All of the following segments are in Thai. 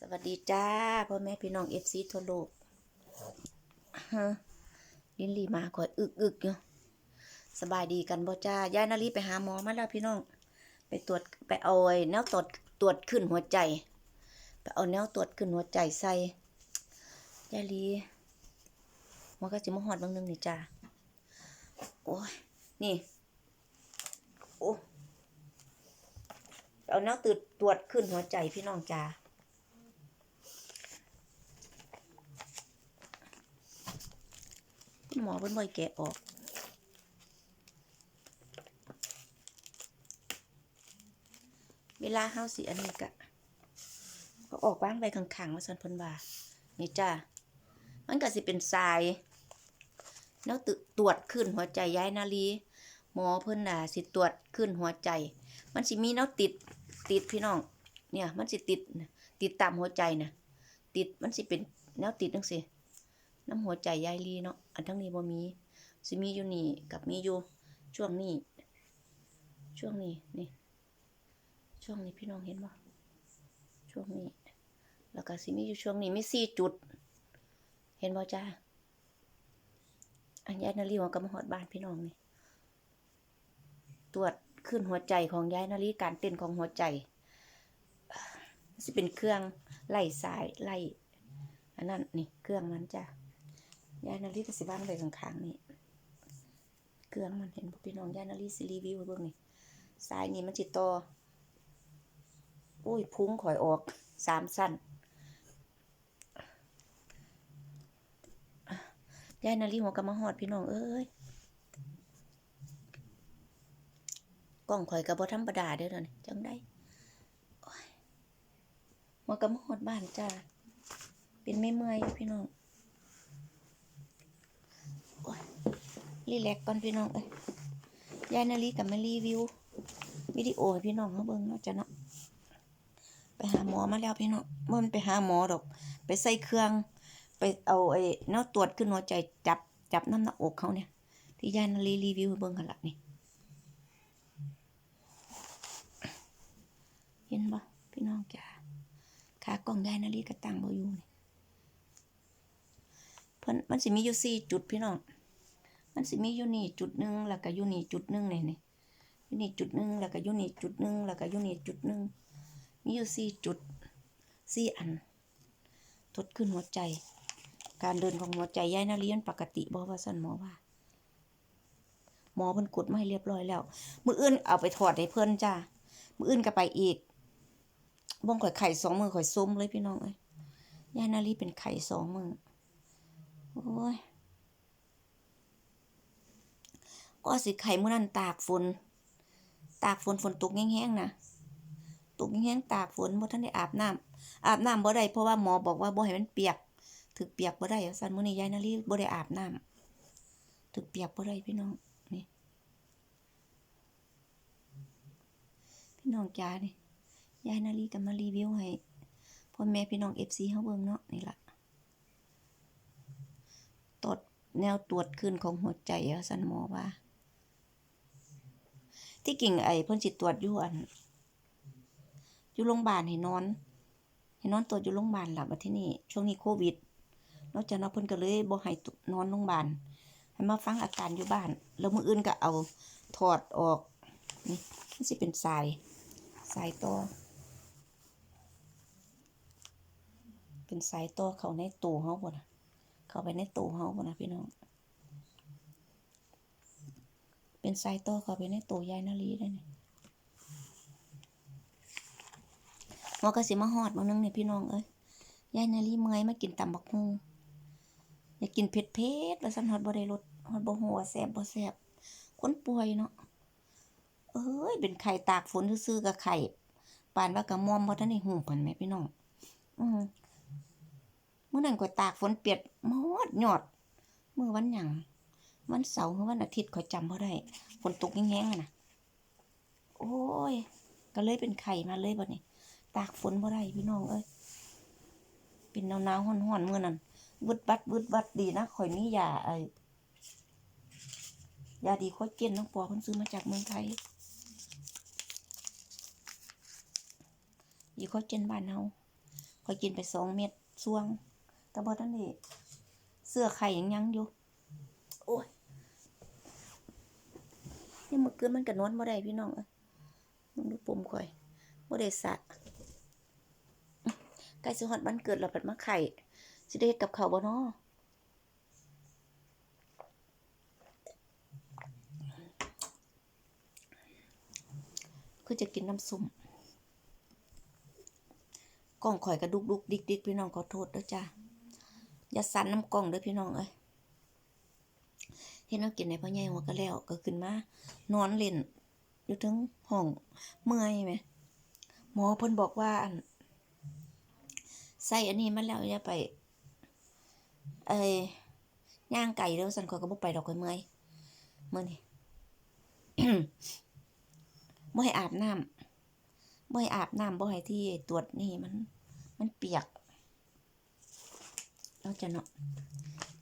สวัสดีจ้าพ่อแม่พี่น้องเอฟซีทั่วโลกฮะลินลีมาคอยอึกอึกอยู่สบายดีกันบ่จ้ายายนาลีไปหาหมอมาแล้วพี่น้อง ไปตรวจไปเอาไอ้แนวตรวจตรวจขึ้นหัวใจ ไปเอาแนวตรวจขึ้นหัวใจใส่ยายลีหมันก็สิมาหอดบางนึงนี่จ้าโอ้ยนี่โอ้เอาแนวตรวจตรวจขึ้นหัวใจพี่น้องจ้า คุณ หมอเพิ่นบ่ให้แกะออกเวลาเฮาสิอันนี้กะก็ออกวางไปข้างๆว่าซั่นพนว่านี่จ้ามันก็สิเป็นทรายแล้วตึตรวจขึ้นหัวใจย้ายนาลีหมอเพิ่นน่ะสิตรวจขึ้นหัวใจ มันสิมีแนวติดติดพี่น้อง เนี่ย มันสิติดติดตามหัวใจน่ะติดมันสิเป็นแนวติดจังซี่ น้ำหัวใจยายลีเนาะอันทั้งนี้บ่มีสิมีอยู่นี่กับมีอยู่ช่วงนี้ ช่วงนี้นี่ ช่วงนี้พี่น้องเห็นบ่ช่วงนี้ แล้วก็สิมีอยู่ช่วงนี้มีสี่จุด เห็นบ่จ้าอันยายนาลีของกำมหอดบ้านพี่น้องนี่ตรวจขึ้นหัวใจของยายนาลีการเต้นของหัวใจสิเป็นเครื่องไล่สายไล่อันนั้นนี่เครื่องมันจ้ะ ยายนาลีก็สิบ้างไปข้างๆนี่เครื่องมันเห็นพี่น้องยายนาลีสิรีวิวเบิ่งนี่สายนี่มันสิต่ออุ้ยพุ้งข่อยออกสามสั้นยายนาลีหัวกะมาฮอดพี่น้องเอ้ยกล้องข่อยก็บ่ธรรมดาเด้อเดี๋ยวนี้จังได้หัวกะมาฮอดบ้านจ้าเป็นไม่เมื่อยพี่น้อง รีแลกก่อนพี่น้องเอ้ยยายนาลีกับมารีวิววิดีโอให้พี่น้องเขาเบิ่งเนาะจ้ะเนาะไปหาหมอมาแล้วพี่น้องมันไปหาหมอดอก ไปใส่เครื่อง ไปเอาไอ้เนาะตรวจขึ้นหัวใจจับจับน้ำหน้าอกเขาเนี่ย ที่ยายนาลีรีวิวให้เบิ่งกันละนี่เห็นบ่พี่น้องจ้าขากล้องยายนาลีก็ตั้งบ่อยู่นี่เพิ่นมันสิมีอยู่สี่จุดพี่น้อง มันสิมีอยู่นี่จุดหนึ่งแล้วก็อยู่นี่จุดหนึ่งนี่นี่อยู่นี่จุดหนึ่งแล้วก็อยู่นี่จุดหนึ่งแล้วก็อยู่นี่จุดหนึ่งมีอยู่สี่จุดสี่อันทดขึ้นหัวใจ การเดินของหัวใจยายนาเรียนปกติบ่ว่าสั่นหมอว่า หมอเพิ่นกดไมาให้เรียบร้อยแล้ว มืออื่นเอาไปถอดให้เพิ่อนจ้ามืออื่นก็ไปอีกบ่งข่อยไข่สองมือข่อยซุ่มเลยพี่น้องเอ้ยยายนาลีเป็นไข่สองมือโอ้ย ก็สิไข่มื้อนั้นตากฝน ตากฝนฝนตกแห้งๆนะตกแห้งๆตากฝนบ่ทันได้อาบน้ำอาบน้ำบ่ได้เพราะว่าหมอบอกว่าบ่ให้มันเปียก ถึกเปียกบ่ได้ว่าซั่นมื้อนี้ยายนาลีบ่ได้อาบน้ำถึกเปียกบ่ได้พี่น้องนี่พี่น้องจ๋านี่ยายนาลีก็มารีวิวให้พ่อแม่พี่น้อง FC เฮาเบิ่งเนาะนี่ล่ะตรวจแนวตรวจขึ้นของหัวใจว่าซั่นหมอว่า ที่กิ่งไอ้เพิ่นสิตรวจอยู่อันอยู่โรงพยาบาลให้นอนให้นอนตรวจอยู่โรงพยาบาลหล่ะบัดทีนี้ช่วงนี้โควิดนอกจากนั้นเพิ่นก็เลยบ่ให้นอนโรงพยาบาลให้มาฟังอาการอยู่บ้าน แล้วมื้ออื่นก็เอาถอดออกนี่มันสิเป็นสายสายต่อเป็นสายต่อเข้าในตู้เฮาบ่น่ะเข้าไปในตู้เฮาบ่น่ะพี่น้อง เป็นสายต่อเข้าไปในตัวยายนาลีได้เนี่ยหมอก็สิมาฮอดมานึงเนี่ยพี่น้องเอ้ยยายนาลีเมื่อยมากินตำบักฮุงอยากกินเผ็ดเผ็ดแล้วสันฮอดบ่ได้รสฮอดบ่ฮู้ว่าแซ่บบ่แซ่บคนป่วยเนาะเอ้ยเป็นไข้ตากฝนซื่อกับไข้ปานว่ากะมอมบ่ทันได้ฮู้เพิ่นแหมพี่น้องอือมื้อนั้นก็ตากฝนเปียกหมดหยอด มื้อวันหยัง วันเสาร์หรือวันอาทิตย์ขอยจำบ่ได้ฝนตกแห้งๆนะโอ้ย ก็เลยเป็นไข่มาเลยบัดนี้ตากฝนบ่ได้พี่น้องเอ้ยเป็นหนาวๆร้อนๆมื้อนั้นวึดบัดวึดบัดดีนะข่อยมียาไอ้ยาดีโคตรเจนน้องปอเพิ่นซื้อมาจากเมืองไทยดีโคตรเจนบ้านเฮาข่อยกินไปสองเม็ดช่วงแต่บ่ทันได้เสื้อไข่ยังยังอยู่ โอ้ย นี่มื้อคืนมันก็นอนบ่ได้พี่น้องเอ้ยมึงดูปุ่มข่อยบ่ได้สะใกล้สิฮอดวันเกิดแล้วบัดมาไข่สิได้เฮ็ดกับข้าวบ่น้อคือจะกินน้ำส้มกล้องข่อยกระดุกดุกดิกดิกพี่น้องขอโทษด้อจ้าอย่าสั่นน้ำกล้องเด้อพี่น้องเอ้ย เฮ็ดแน้กินในพ่อใหญ่หัวก็แล้วก็ขึ้นมานอนเล่นอยู่ถึงห้องเมื่อยไหมหมอเพิ่นบอกว่าอันใส่อันนี้มาแล้วอย่าไปเอ้ยย่างไก่เด้อสั่นข่อยก็บ่ไปดอกข่อยเมื่อยเมื้อนี้บ่ให้อาบน้ำบ่ให้อาบน้ำบ่ให้ที่ตรวจนี่มัน มันเปียกเราจะเนาะ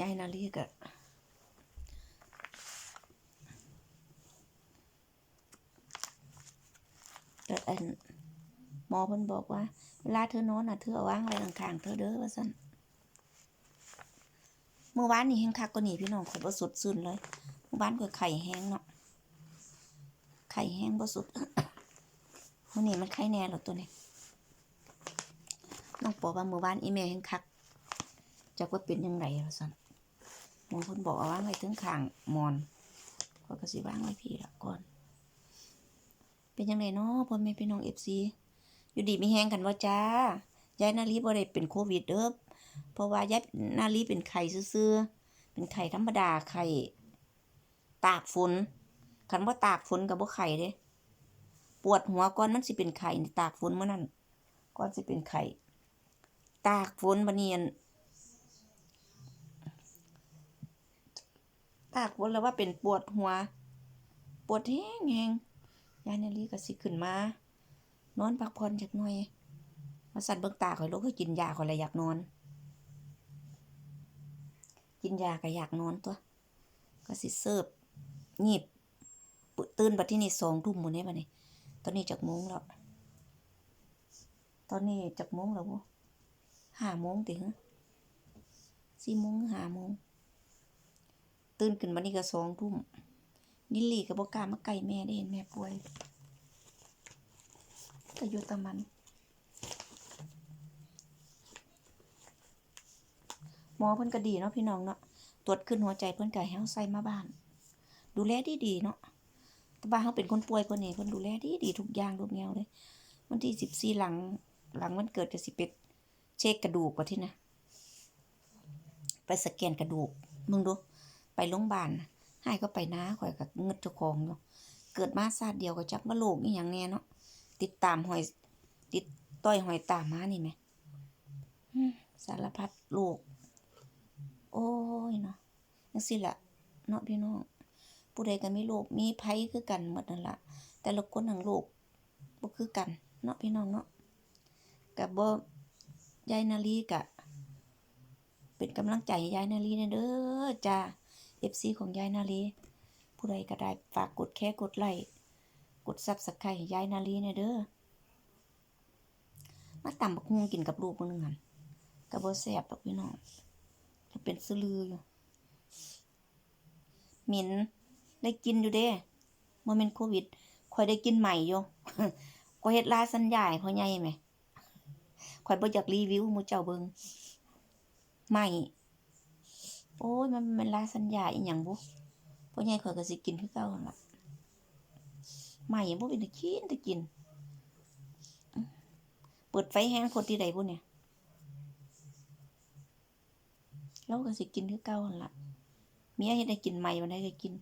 ยายนาลีก็ อันหมอเพิ่นบอกว่า เวลาเธอนอนน่ะเธอเอาวางไว้ข้างๆเธอเด้อว่าซั่นเมื่อวานนี่แห้งคักกว่านี่พี่น้องข่อยบ่สดชื่นเลยเมื่อวานก็ไข่แห้งเนาะไข่แห้งบ่สุดมื้อนี้มันไข่แน่แล้วตัวนี้น้องบอว่าเมื่อวานอีเมลแห่งคักจักว่าเป็นยังไงว่าซั่นหมอเพิ่นบอกเอาวางไว้ถึงข้างมอนข้อยก็สิวางไว้พี่ละก่อน เป็นยังไงเนาะพ่อแม่พี่น้อง FC อยู่ดีมีแฮงกันว่าจ้ายายนาลีบ่ได้เป็นโควิดเด้อเพราะว่ายายนาลีเป็นไข้ซื่อๆเป็นไข้ธรรมดาไข้ตากฝนคันบ่าตากฝนก็บ่ไข้เด้ปวดหัวก่อนมันสิเป็นไข่ตากฝนเมื้อนั้นก่อนสิเป็นไข้ตากฝนบัดนี้อั่นตากฝนแล้วว่าเป็นปวดหัว ปวดแห้งแฮง ยายนาลีก็สิขึ้นมา นอนพักผ่อนจักหน่อย มาสั่นเบิ่งตาข่อยลูกคือกินยาข่อยเลยอยากนอน กินยาก็อยากนอนตัว ก็สิเสิร์ฟงีบตื่นบัดที่นี่สองทุ่มหมดเนี่ยบัดนี้ ตอนนี้จักโมงแล้ว ตอนนี้จักโมงแล้วบ่ห้าโมงติฮะสี่โมงหรือห้าโมงตื่นขึ้นมานี่ก็สองทุ่ม นิลลี่ก็บ่กามาใกล้แม่ได้เห็นแม่ป่วยก็อยู่ตะมันหมอเพิ่นก็ดีเนาะพี่น้องเนาะตรวจขึ้นหัวใจเพิ่นก็ให้เฮาใส่มาบ้าน ดูแลดีๆเนาะแต่ว่าเฮาเป็นคนป่วยเพิ่นนี่เพิ่นดูแลดีๆทุกอย่างทุกแนวเลยวันที่สิบสี่หลังหลังวันเกิดจะสิเป็ดเช็คกระดูกว่าที่นะ ไปสแกนกระดูก มึงดู ไปโรงพยาบาลนะ ให้ก็ไปนะข่อยกับเงิดเจ้าของอยู่เกิดมาชาติเดียวก็จักว่าโรคอีหยังแน่เนาะติดตามหอย ติดต้อยหอยตามมานี่แหมสารพัดโรคโอ้ยเนาะจังซี่ล่ะเนาะพี่น้องผู้ใดก็มีโรคมีภัยคือกันหมดนั่นละแต่ละคนทั้งโรคบ่คือกันเนาะพี่น้องเนาะกับบ่ยายนาลีกะ เป็นกำลังใจยายนาลีเนยเด้อจ้า FC ของยายนาลีผู้ใดก็ได้ฝากกดแค่กดไลค์กด Subscribe ให้ยายนาลีเนี่ยเด้อมาตำบักฮุงกินกับลูกมื้อนึงหันก็บ่แซ่บดอกพี่น้องเป็นสลืออยู่เหม็นได้กินอยู่เด้บ่แม่นโควิดข่อยได้กินใหม่อยู่ก็เฮ็ดลาสัญญาให้พ่อใหญ่แหมข่อยบ่อยากรีวิวมูเจ้าเบิงใหม่ โอ้ยมันเป็นลาสัญญาอีหยังบุพ่อใหญ่ข่อยก็สิกินคือเก่าหั่นล่ะใหม่บ่เป็นตะกินตะกิน เปิดไฟแห้งคนที่ใดบุเนี่ยเราก็สิกินคือเก่าหั่นล่ะเมียเฮ็ดให้กินใหม่วันใดก็กิน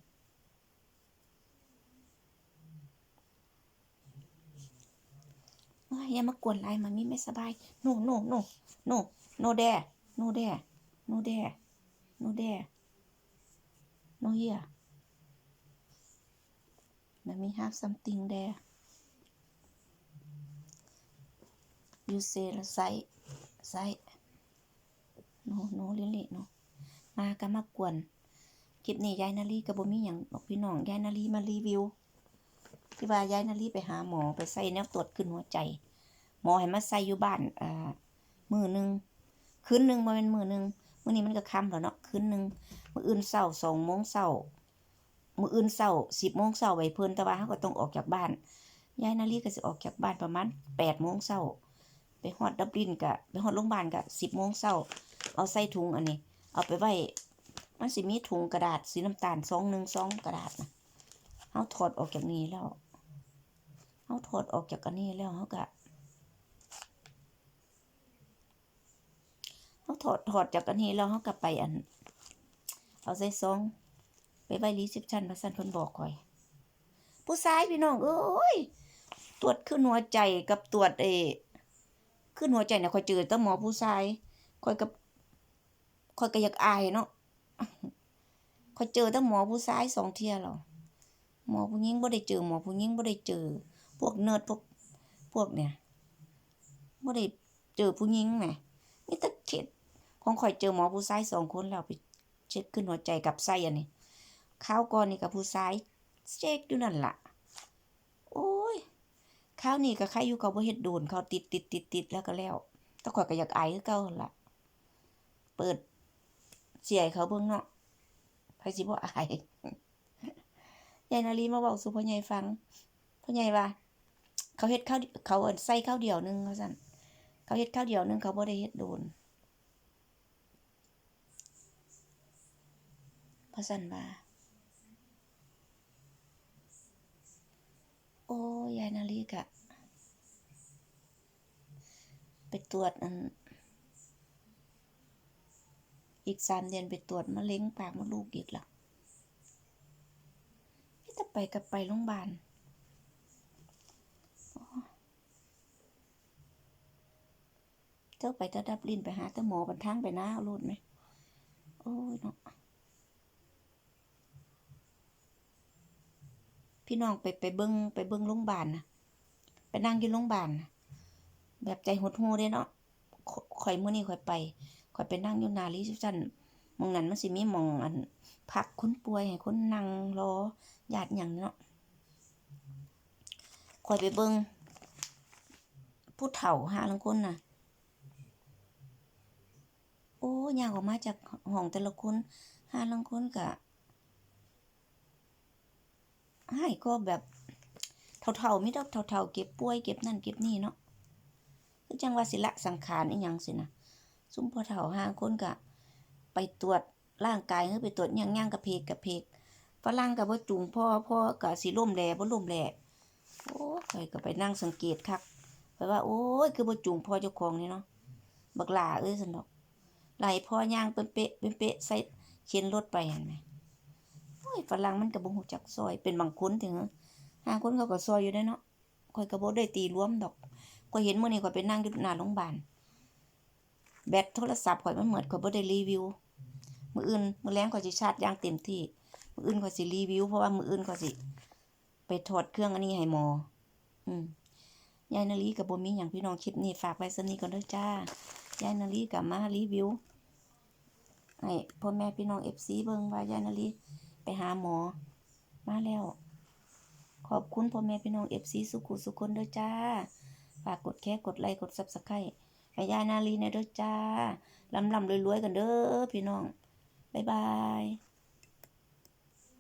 อ้ยอย่ามากวนไลน์มันมีไม่สบาย โนโนโนโนโนแดโนแดโนแด โนแดโนเฮีย let me have something there you say ละไซไซ no no really no มาก็มากวนคลิปนี้ยายนาลีกับบ่มีหยังบอกพี่น้องยายนาลีมารีวิวที่ว่ายายนาลีไปหาหมอไปใส่แนวตรวจขึ้นหัวใจ หมอให้มาใส่อยู่บ้านอ่ามือหนึ่งคืนหนึ่งมาเป็นมือหนึ่ง มื้อนี้มันก็ค่ำแล้วเนาะคืนหนึ่งมื้ออื่นเช้าสองโมงเช้ามื้ออื่นเช้าสิบโมงเช้าไว้เพิ่นแต่ว่าเฮาก็ต้องออกจากบ้านยายนาลีก็สิออกจากบ้านประมาณแปดโมงเช้าไปฮอดดับลินก็ไปฮอดโรงพยาบาลก็สิบโมงเช้าเอาใส่ถุงอันนี้ เอาไปไว้มันสิมีถุงกระดาษสีน้ำตาลซองหนึ่งซองกระดาษนะเฮาถอดออกจากนี้แล้วเฮาถอดออกจากอันนี้แล้วเฮาก็ฮา ถอดถอดจากอันนี้แล้วเฮาก็ไปอัน เอาใส่ซองไปไว้รีเซพชันพระสันเพิ่นบอกข่อย ผู้ชายพี่น้องเอ้ยตรวจขึ้นหัวใจกับตรวจเอขึ้นหัวใจเนี่ยข่อยเจอแต่หมอผู้ชายข่อยกับข่อยก็อยากอายเนาะข่อยเจอแต่หมอผู้ชายสองเที่ยแล้วหมอผู้หญิงบ่ได้เจอหมอผู้หญิงบ่ได้เจอ พวกเนิร์ดพวกพวกเนี่ยบ่ได้เจอผู้หญิงแหมนี่ต่เข็ด ของข่อยเจอหมอผู้ชายสองคนแล้วไปเช็คขึ้นหัวใจกับไส้อันนี้ข้าวก่อนนี่กับผู้ชายเช็คอยู่นั่นล่ะ โอ้ยข้าวนี่ก็ใครอยู่เขาบ่เฮ็ดโดนเขาติดติดติดติดแล้วก็แล้วแต่ข่อยก็อยากไอายคือเก่าหั่นล่ะ เปิดเสียเขาเบิ่งเนาะไผสิบ่อายยายนาลีมาเว้าสู่พ่อใหญ่ฟังพ่อใหญ่ว่า เขาเฮ็ดข้าวเขาเอินใส่ข้าวเดียวนึงว่าซั่นเขาเฮ็ดข้าวเดียวนึงเขาบ่ได้เฮ็ดโดน พระซั่นว่าโอ้ยายนาลีกะ ไปตรวจอันอีกสามเดือนไปตรวจมะเร็งปากมดลูกอีกล่ะพี่จะไปกับไปโรงพยาบาลเจ้าไปแตะดับลินไปหาแตะหมอบันทางไปหน้าเอาโลดไหม โอ้ยเนาะ พี่น้องไปไปเบิ้งไปเบิ้งโรงพยาบาลนะไปนั่งอยู่โรงพยาบาลนะแบบใจหดหูเด้เนาะข่อยมื้อนี้ข่อยไปข่อยไปนั่งอยู่นารีเซพชันมองนั้นมันสิมีมองอันพักคนป่วยให้คนนั่งรอญาติหยังเนาะข่อยไปเบิ่งผู้เฒ่าหาลังคนน่ะ โอ้ย่างออกมาจากห้องแต่ละคนหาลังคนกะ ให้ก็แบบเฒ่าๆมีดอกเฒ่าๆเก็บป่วยเก็บนั่นเก็บนี่เนาะคือจังว่าสิละสังขารอีหยังสินะซุมพอเฒ่าห้าคนกะ ไปตรวจร่างกายหรือไปตรวจหยังย่างกระเพกกระเพกฝรั่งก็บ่จูงพ่อพ่อก็สิล่มแหล่บ่ล่มแหล่โอ้ข่อยก็ไปนั่งสังเกตคักไปว่า โอ้ยคือบ่จูงพ่อเจ้าของนี่เนาะบักหลาเอ้ยซั่นอกไหลพ่อย่างเป๊ะๆเป๊ะใส่เข็นรถไปเหั่นแหม โอ้ยฝรั่งมันก็บ่ฮู้จักซอยเป็นบางคนถึงหาคนเขาก็ซอยอยู่ได้เนาะข่อยก็บ่ได้ตีรวมดอกข่อยเห็นมื้อนี้ข่อยไปนั่งอยู่หน้าโรงพยาบาลแบตโทรศัพท์ข่อยมันหมดข่อยบ่ได้รีวิว มื้ออื่นมื้อแลงข่อยสิชาร์จอย่างเต็มที่ มื้ออื่นข่อยสิรีวิวเพราะว่ามื้ออื่นข่อยสิไปถอดเครื่องอันนี้ให้หมอ อืมยายนาลีกับบ่มีหยังพี่น้องคลิปนี้ฝากไว้ซั่นนี้ก่อนเด้อจ้ายายนาลีก็มารีวิวให้พ่อแม่พี่น้อง FC เบิ่งว่ายายนาลี ไปหาหมอ มาแล้ว ขอบคุณพ่อแม่พี่น้องเอฟซีสุขุสุคนเด้อจ้า ฝากกดแค่กดไลค์กดซับสไครต์ยายนาลีเน่เด้อจ้าลำลำรวยๆกันเด้อพี่น้อง บ๊ายบาย